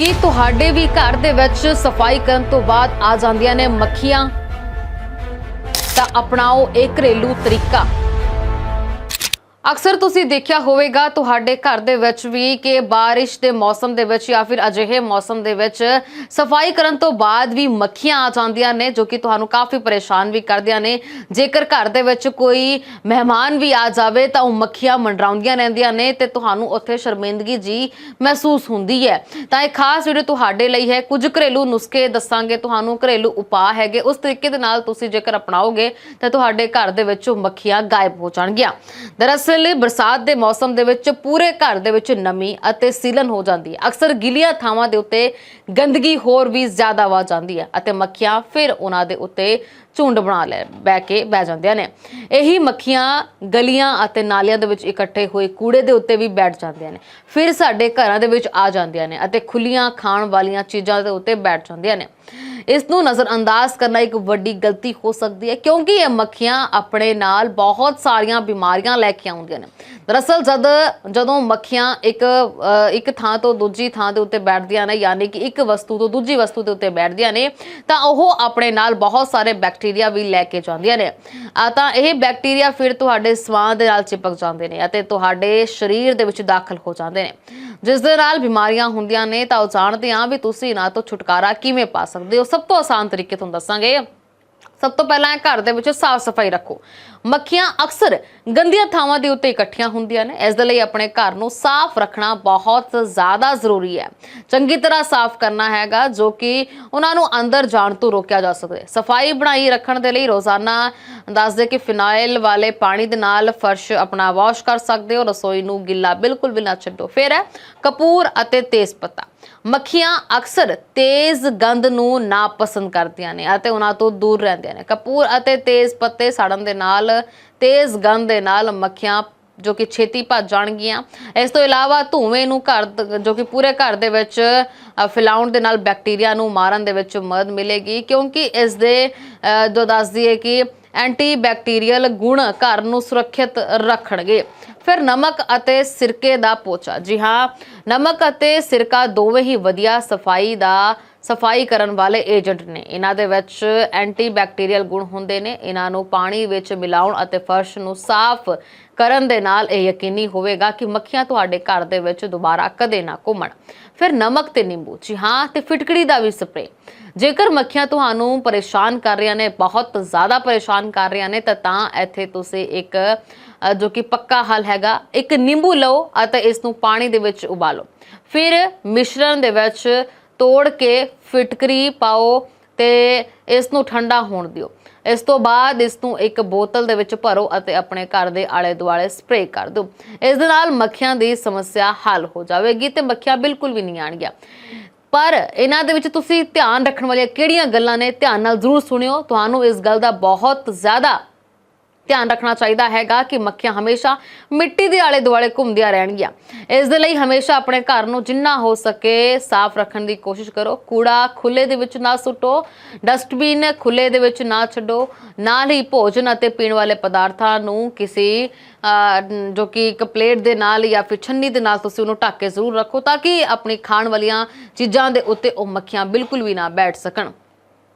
ਕੀ ਤੁਹਾਡੇ ਵੀ ਘਰ ਦੇ ਵਿੱਚ ਸਫ਼ਾਈ ਕਰਨ ਤੋਂ ਬਾਅਦ ਆ ਜਾਂਦੀਆਂ ਨੇ ਮੱਖੀਆਂ। ਤਾਂ ਅਪਣਾਓ ਇਹ ਘਰੇਲੂ ਤਰੀਕਾ। ਅਕਸਰ ਤੁਸੀਂ ਦੇਖਿਆ ਹੋਵੇਗਾ ਤੁਹਾਡੇ ਘਰ ਦੇ ਵਿੱਚ ਵੀ ਕਿ ਬਾਰਿਸ਼ ਦੇ ਮੌਸਮ ਦੇ ਵਿੱਚ ਜਾਂ ਫਿਰ ਅਜਿਹੇ ਮੌਸਮ ਦੇ ਵਿੱਚ ਸਫ਼ਾਈ ਕਰਨ ਤੋਂ ਬਾਅਦ ਵੀ ਮੱਖੀਆਂ ਆ ਜਾਂਦੀਆਂ ਨੇ, ਜੋ ਕਿ ਤੁਹਾਨੂੰ ਕਾਫੀ ਪਰੇਸ਼ਾਨ ਵੀ ਕਰਦੀਆਂ ਨੇ। ਜੇਕਰ ਘਰ ਦੇ ਵਿੱਚ ਕੋਈ ਮਹਿਮਾਨ ਵੀ ਆ ਜਾਵੇ ਤਾਂ ਉਹ ਮੱਖੀਆਂ ਮੰਡਰਾਉਂਦੀਆਂ ਰਹਿੰਦੀਆਂ ਨੇ ਤੇ ਤੁਹਾਨੂੰ ਉੱਥੇ ਸ਼ਰਮਿੰਦਗੀ ਜੀ ਮਹਿਸੂਸ ਹੁੰਦੀ ਹੈ। ਤਾਂ ਇਹ ਖਾਸ ਵੀਡੀਓ ਤੁਹਾਡੇ ਲਈ ਹੈ। ਕੁਝ ਘਰੇਲੂ ਨੁਸਖੇ ਦੱਸਾਂਗੇ। ਤੁਹਾਨੂੰ ਘਰੇਲੂ ਉਪਾਅ ਹੈਗੇ। ਉਸ ਤਰੀਕੇ ਦੇ ਨਾਲ ਤੁਸੀਂ ਜੇਕਰ ਅਪਣਾਓਗੇ ਤਾਂ ਤੁਹਾਡੇ ਘਰ ਦੇ ਵਿੱਚੋਂ ਮੱਖੀਆਂ ਗਾਇਬ ਹੋ ਜਾਣਗੀਆਂ। ਦਰਅਸਲ ਬਰਸਾਤ ਦੇ ਮੌਸਮ ਦੇ ਵਿੱਚ ਪੂਰੇ ਘਰ ਦੇ ਵਿੱਚ ਨਮੀ ਅਤੇ ਸੀਲਨ ਹੋ ਜਾਂਦੀ ਹੈ। ਅਕਸਰ ਗਿੱਲੀਆਂ ਥਾਵਾਂ ਦੇ ਉੱਤੇ ਗੰਦਗੀ ਹੋਰ ਵੀ ਜ਼ਿਆਦਾ ਵਾ ਜਾਂਦੀ ਹੈ ਅਤੇ ਮੱਖੀਆਂ ਫਿਰ ਉਹਨਾਂ ਦੇ ਉੱਤੇ ਝੁੰਡ ਬਣਾ ਲੈ ਬਹਿ ਕੇ ਬਹਿ ਜਾਂਦੀਆਂ ਨੇ। ਇਹੀ ਮੱਖੀਆਂ ਗਲੀਆਂ ਅਤੇ ਨਾਲਿਆਂ ਦੇ ਵਿੱਚ ਇਕੱਠੇ ਹੋਏ ਕੂੜੇ ਦੇ ਉੱਤੇ ਵੀ ਬੈਠ ਜਾਂਦੀਆਂ ਨੇ। ਫਿਰ ਸਾਡੇ ਘਰਾਂ ਦੇ ਵਿੱਚ ਆ ਜਾਂਦੀਆਂ ਨੇ ਅਤੇ ਖੁੱਲੀਆਂ ਖਾਣ ਵਾਲੀਆਂ ਚੀਜ਼ਾਂ ਦੇ ਉੱਤੇ ਬੈਠ ਜਾਂਦੀਆਂ ਨੇ। ਇਸ ਨੂੰ ਨਜ਼ਰਅੰਦਾਜ਼ ਕਰਨਾ ਇੱਕ ਵੱਡੀ ਗਲਤੀ ਹੋ ਸਕਦੀ ਹੈ, ਕਿਉਂਕਿ ਇਹ ਮੱਖੀਆਂ ਆਪਣੇ ਨਾਲ ਬਹੁਤ ਸਾਰੀਆਂ ਬਿਮਾਰੀਆਂ ਲੈ ਕੇ ਆਉਂਦੀਆਂ ਨੇ। ਦਰਅਸਲ ਜਦ, ਜਦੋਂ ਮੱਖੀਆਂ ਇੱਕ ਇੱਕ ਥਾਂ ਤੋਂ ਦੂਜੀ ਥਾਂ ਦੇ ਉੱਤੇ ਬੈਠਦੀਆਂ ਨੇ, ਯਾਨੀ ਕਿ ਇੱਕ ਵਸਤੂ ਤੋਂ ਦੂਜੀ ਵਸਤੂ ਦੇ ਉੱਤੇ ਬੈਠਦੀਆਂ ਨੇ, ਤਾਂ ਉਹ ਆਪਣੇ ਨਾਲ ਬਹੁਤ ਸਾਰੇ ਬੈਕਟੀਰੀਆ ਵੀ ਲੈ ਕੇ ਜਾਂਦੀਆਂ ਨੇ। ਆ ਤਾਂ ਇਹ ਬੈਕਟੀਰੀਆ ਫਿਰ ਤੁਹਾਡੇ ਸਵਾਂ ਦੇ ਨਾਲ ਚਿਪਕ ਜਾਂਦੇ ਨੇ ਅਤੇ ਤੁਹਾਡੇ ਸਰੀਰ ਦੇ ਵਿੱਚ ਦਾਖਲ ਹੋ ਜਾਂਦੇ ਨੇ। ਜਿਸ ਦੇ ਨਾਲ ਬਿਮਾਰੀਆਂ ਹੁੰਦੀਆਂ ਨੇ ਤਾਂ ਉਹ ਜਾਣਦੇ ਹਾਂ ਵੀ ਤੁਸੀਂ ਇਹਨਾਂ ਤੋਂ ਛੁਟਕਾਰਾ ਕਿਵੇਂ ਪਾ ਸਕਦੇ ਹੋ। ਸਭ ਤੋਂ ਆਸਾਨ ਤਰੀਕੇ ਤੁਹਾਨੂੰ ਦੱਸਾਂਗੇ। ਸਭ ਤੋਂ ਪਹਿਲਾਂ ਇਹ ਘਰ ਦੇ ਵਿੱਚ ਸਾਫ਼ ਸਫ਼ਾਈ ਰੱਖੋ। ਮੱਖੀਆਂ ਅਕਸਰ ਗੰਦੀਆਂ ਥਾਵਾਂ ਦੇ ਉੱਤੇ ਇਕੱਠੀਆਂ ਹੁੰਦੀਆਂ ਨੇ। ਇਸ ਦੇ ਲਈ ਆਪਣੇ ਘਰ ਨੂੰ ਸਾਫ਼ ਰੱਖਣਾ ਬਹੁਤ ਜ਼ਿਆਦਾ ਜ਼ਰੂਰੀ ਹੈ। ਚੰਗੀ ਤਰ੍ਹਾਂ ਸਾਫ਼ ਕਰਨਾ ਹੈਗਾ, ਜੋ ਕਿ ਉਹਨਾਂ ਨੂੰ ਅੰਦਰ ਜਾਣ ਤੋਂ ਰੋਕਿਆ ਜਾ ਸਕੇ। ਸਫ਼ਾਈ ਬਣਾਈ ਰੱਖਣ ਦੇ ਲਈ ਰੋਜ਼ਾਨਾ ਦੱਸਦੇ ਕਿ ਫਿਨਾਇਲ ਵਾਲੇ ਪਾਣੀ ਦੇ ਨਾਲ ਫਰਸ਼ ਆਪਣਾ ਵਾਸ਼ ਕਰ ਸਕਦੇ ਹੋ। ਰਸੋਈ ਨੂੰ ਗਿੱਲਾ ਬਿਲਕੁਲ ਵੀ ਨਾ ਛੱਡੋ। ਫਿਰ ਹੈ ਕਪੂਰ ਅਤੇ ਤੇਜ਼ ਪੱਤਾ। ਮੱਖੀਆਂ ਅਕਸਰ ਤੇਜ਼ ਗੰਧ ਨੂੰ ਨਾ ਪਸੰਦ ਕਰਦੀਆਂ ਨੇ ਅਤੇ ਉਹਨਾਂ ਤੋਂ ਦੂਰ ਰਹਿੰਦੀਆਂ ਨੇ। ਕਪੂਰ ਅਤੇ ਤੇਜ਼ ਪੱਤੇ ਸੜਨ ਦੇ ਨਾਲ, ਤੇਜ਼ ਗੰਧ ਦੇ ਨਾਲ ਮੱਖੀਆਂ ਜੋ ਕਿ ਛੇਤੀ ਭੱਜ ਜਾਣਗੀਆਂ। ਇਸ ਤੋਂ ਇਲਾਵਾ ਧੂਵੇਂ ਨੂੰ ਘਰ ਜੋ ਕਿ ਪੂਰੇ ਘਰ ਦੇ ਵਿੱਚ ਫੈਲਾਉਣ ਦੇ ਨਾਲ ਬੈਕਟੀਰੀਆ ਨੂੰ ਮਾਰਨ ਦੇ ਵਿੱਚ ਮਦਦ ਮਿਲੇਗੀ। ਕਿਉਂਕਿ ਇਸ ਦੇ ਜੋ ਦੱਸਦੀ ਹੈ ਕਿ ਐਂਟੀ ਬੈਕਟੀਰੀਅਲ ਗੁਣ ਘਰ ਨੂੰ ਸੁਰੱਖਿਅਤ ਰੱਖਣਗੇ। ਫਿਰ ਨਮਕ ਅਤੇ ਸਿਰਕੇ ਦਾ ਪੋਚਾ। ਜੀ ਹਾਂ, ਨਮਕ ਅਤੇ ਸਿਰਕਾ ਦੋਵੇਂ ਹੀ ਵਧੀਆ ਸਫ਼ਾਈ ਦਾ ਸਫ਼ਾਈ ਕਰਨ ਵਾਲੇ ਏਜੰਟ ਨੇ। ਇਹਨਾਂ ਦੇ ਵਿੱਚ ਐਂਟੀ ਬੈਕਟੀਰੀਅਲ ਗੁਣ ਹੁੰਦੇ ਨੇ। ਇਹਨਾਂ ਨੂੰ ਪਾਣੀ ਵਿੱਚ ਮਿਲਾਉਣ ਅਤੇ ਫਰਸ਼ ਨੂੰ ਸਾਫ਼ ਕਰਨ ਦੇ ਨਾਲ ਇਹ ਯਕੀਨੀ ਹੋਵੇਗਾ ਕਿ ਮੱਖੀਆਂ ਤੁਹਾਡੇ ਘਰ ਦੇ ਵਿੱਚ ਦੁਬਾਰਾ ਕਦੇ ਨਾ ਘੁੰਮਣ। ਫਿਰ ਨਮਕ ਤੇ ਨਿੰਬੂ। ਜੀ ਹਾਂ, ਤੇ ਫਿਟਕੜੀ ਦਾ ਵੀ ਸਪਰੇ ਜੇਕਰ ਮੱਖੀਆਂ ਤੁਹਾਨੂੰ ਪਰੇਸ਼ਾਨ ਕਰ ਰਹੀਆਂ ਨੇ, ਬਹੁਤ ਜ਼ਿਆਦਾ ਪਰੇਸ਼ਾਨ ਕਰ ਰਹੀਆਂ ਨੇ, ਤਾਂ ਤਾਂ ਇੱਥੇ ਤੁਸੀਂ ਇੱਕ ਜੋ ਕਿ ਪੱਕਾ ਹੱਲ ਹੈਗਾ, ਇੱਕ ਨਿੰਬੂ ਲਓ ਅਤੇ ਇਸ ਨੂੰ ਪਾਣੀ ਦੇ ਵਿੱਚ ਉਬਾਲੋ। ਫਿਰ ਮਿਸ਼ਰਣ ਦੇ ਵਿੱਚ ਤੋੜ ਕੇ ਫਿਟਕਰੀ ਪਾਓ ਤੇ ਇਸ ਨੂੰ ਠੰਡਾ ਹੋਣ ਦਿਓ। ਇਸ ਤੋਂ ਬਾਅਦ ਇਸ ਨੂੰ ਇੱਕ ਬੋਤਲ ਦੇ ਵਿੱਚ ਭਰੋ ਅਤੇ ਆਪਣੇ ਘਰ ਦੇ ਆਲੇ ਦੁਆਲੇ ਸਪਰੇਅ ਕਰ ਦਿਓ। ਇਸ ਦੇ ਨਾਲ ਮੱਖੀਆਂ ਦੀ ਸਮੱਸਿਆ ਹੱਲ ਹੋ ਜਾਵੇਗੀ ਤੇ ਮੱਖੀਆਂ ਬਿਲਕੁਲ ਵੀ ਨਹੀਂ ਆਣਗੀਆਂ। ਪਰ ਇਹਨਾਂ ਦੇ ਵਿੱਚ ਤੁਸੀਂ ਧਿਆਨ ਰੱਖਣ ਵਾਲੀਆਂ ਕਿਹੜੀਆਂ ਗੱਲਾਂ ਨੇ? ਧਿਆਨ ਨਾਲ ਜ਼ਰੂਰ ਸੁਣਿਓ। ਤੁਹਾਨੂੰ ਇਸ ਗੱਲ ਦਾ ਬਹੁਤ ਜ਼ਿਆਦਾ ਧਿਆਨ ਰੱਖਣਾ ਚਾਹੀਦਾ ਹੈਗਾ ਕਿ ਮੱਖੀਆਂ ਹਮੇਸ਼ਾ ਮਿੱਟੀ ਦੇ ਆਲੇ ਦੁਆਲੇ ਘੁੰਮਦੀਆਂ ਰਹਿਣਗੀਆਂ। ਇਸ ਦੇ ਲਈ ਹਮੇਸ਼ਾ ਆਪਣੇ ਘਰ ਨੂੰ ਜਿੰਨਾ ਹੋ ਸਕੇ ਸਾਫ਼ ਰੱਖਣ ਦੀ ਕੋਸ਼ਿਸ਼ ਕਰੋ। ਕੂੜਾ ਖੁੱਲੇ ਦੇ ਵਿੱਚ ਨਾ ਸੁੱਟੋ, ਡਸਟਬਿਨ ਖੁੱਲੇ ਦੇ ਵਿੱਚ ਨਾ ਛੱਡੋ, ਨਾਲ ਹੀ ਭੋਜਨ ਅਤੇ ਪੀਣ ਵਾਲੇ ਪਦਾਰਥਾਂ ਨੂੰ ਕਿਸੇ ਜੋ ਕਿ ਇੱਕ ਪਲੇਟ ਦੇ ਨਾਲ ਜਾਂ ਫਿਰ ਛੰਨੀ ਦੇ ਨਾਲ ਤੁਸੀਂ ਉਹਨੂੰ ਢੱਕ ਕੇ ਜ਼ਰੂਰ ਰੱਖੋ ਤਾਂ ਕਿ ਆਪਣੀ ਖਾਣ ਵਾਲੀਆਂ ਚੀਜ਼ਾਂ ਦੇ ਉੱਤੇ ਉਹ ਮੱਖੀਆਂ ਬਿਲਕੁਲ ਵੀ ਨਾ ਬੈਠ ਸਕਣ।